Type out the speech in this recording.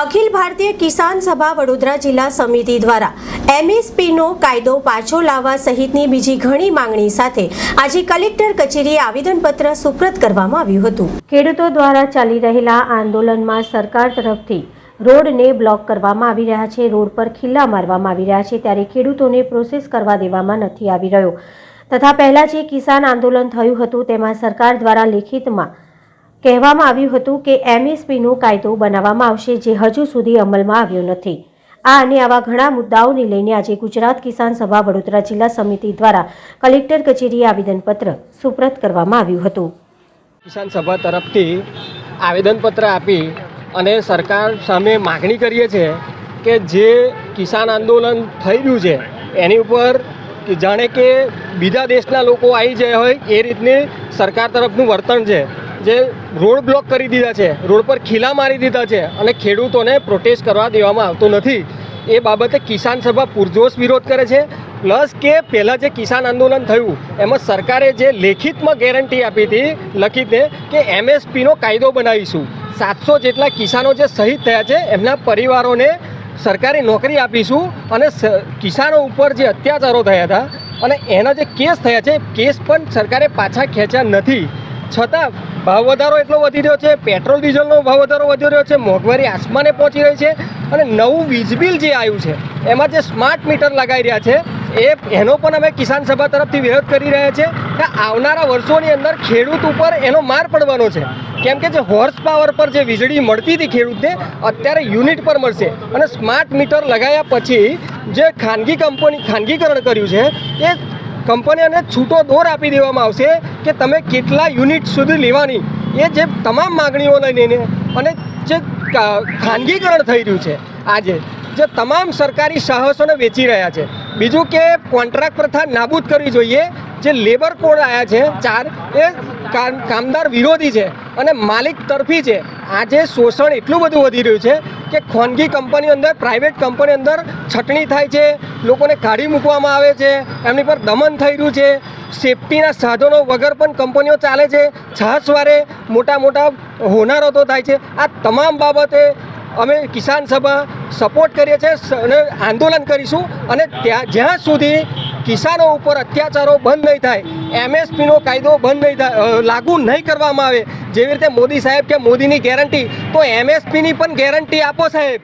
અખિલ ભારતીય કિસાન સભા વડોદરા જિલ્લા સમિતિ દ્વારા એમએસપીનો કાયદો પાછો લાવવા સહિતની બીજી ઘણી માંગણી સાથે આજે કલેક્ટર કચેરીએ આવેદનપત્ર સુપ્રત કરવામાં આવ્યું હતું. ખેડૂતો દ્વારા ચાલી રહેલા આંદોલનમાં સરકાર તરફથી રોડને બ્લોક કરવામાં આવી રહ્યા છે, રોડ પર ખિલ્લા મારવામાં આવી રહ્યા છે, ત્યારે ખેડૂતોને પ્રોસેસ કરવા દેવામાં નથી આવી રહ્યો. તથા પહેલાં જે કિસાન આંદોલન થયું હતું, તેમાં સરકાર દ્વારા લેખિતમાં કહેવામાં આવ્યું હતું કે એમએસપીનો કાયદો બનાવવામાં આવશે જે હજુ સુધી અમલમાં આવ્યો નથી. આ અને આવા ઘણા મુદ્દાઓને લઈને આજે ગુજરાત કિસાન સભા વડોદરા જિલ્લા સમિતિ દ્વારા કલેક્ટર કચેરીએ આવેદનપત્ર સુપ્રત કરવામાં આવ્યું હતું. કિસાન સભા તરફથી આવેદનપત્ર આપી અને સરકાર સામે માગણી કરીએ છીએ કે જે કિસાન આંદોલન થઈ રહ્યું છે, એની ઉપર જાણે કે બીજા દેશના લોકો આવી જાય હોય, એ રીતની સરકાર તરફનું વર્તન છે. જે રોડ બ્લોક કરી દીધા છે, રોડ પર ખીલા મારી દીધા છે અને ખેડૂતોને પ્રોટેસ્ટ કરવા દેવામાં આવતો નથી. એ બાબતે કિસાન સભા પૂરજોશ વિરોધ કરે છે પ્લસ કે પહેલાં જે કિસાન આંદોલન થયું, એમાં સરકારે જે લેખિતમાં ગેરંટી આપી હતી લખીને કે એમએસપીનો કાયદો બનાવીશું. સાતસો જેટલા કિસાનો જે શહીદ થયા છે, એમના પરિવારોને સરકારી નોકરી આપીશું અને કિસાનો ઉપર જે અત્યાચારો થયા હતા અને એના જે કેસ થયા છે કેસ પણ સરકારે પાછા ખેંચ્યા નથી. છતાં ભાવ વધારો એટલો વધી રહ્યો છે, પેટ્રોલ, ડીઝલનો ભાવ વધારો વધી રહ્યો છે, મોંઘવારી આસમાને પહોંચી રહી છે અને નવું વીજ બિલ જે આવ્યું છે, એમાં જે સ્માર્ટ મીટર લગાવી રહ્યા છે, એ એનો પણ અમે કિસાન સભા તરફથી વિરોધ કરી રહ્યા છે કે આવનારા વર્ષોની અંદર ખેડૂત ઉપર એનો માર પડવાનો છે. કેમ કે જે હોર્સ પાવર પર જે વીજળી મળતી હતી ખેડૂતને, અત્યારે યુનિટ પર મળશે. અને સ્માર્ટ મીટર લગાવ્યા પછી જે ખાનગી કંપની ખાનગીકરણ કર્યું છે, એ કંપનીઓને છૂટો દોર આપી દેવામાં આવશે કે તમે કેટલા યુનિટ સુધી લેવાની. એ જે તમામ માગણીઓ લઈને અને જે ખાનગીકરણ થઈ રહ્યું છે આજે, જે તમામ સરકારી સાહસોને વેચી રહ્યા છે. બીજું કે કોન્ટ્રાક્ટ પ્રથા નાબૂદ કરવી જોઈએ. જે લેબર કોડ આવ્યા છે, ચાર, એ કામ- કામદાર વિરોધી છે અને માલિક તરફી છે. આજે શોષણ એટલું બધું વધી રહ્યું છે કે ખાનગી કંપની અંદર પ્રાઇવેટ કંપની અંદર છટણી થાય છે, લોકોને કાઢી મૂકવામાં આવે છે, એમની પર દમન થઈ રહ્યું છે. સેફટીના સાધનો વગર પણ કંપનીઓ ચાલે છે. છાસવારે મોટા મોટા હોનારતો થાય છે. આ તમામ બાબતે અમે કિસાન સભા સપોર્ટ કરીએ છીએ અને આંદોલન કરીશું અને ત્યાં જ્યાં સુધી કિસાનો ઉપર અત્યાચારો બંધ નહીં થાય. એમએસપીનો કાયદો બંધ નહીં થાય લાગુ નહીં કરવામાં આવે. જેવી રીતે મોદી સાહેબ કે મોદીની ગેરંટી, તો એમએસપીની પણ ગેરંટી આપો સાહેબ.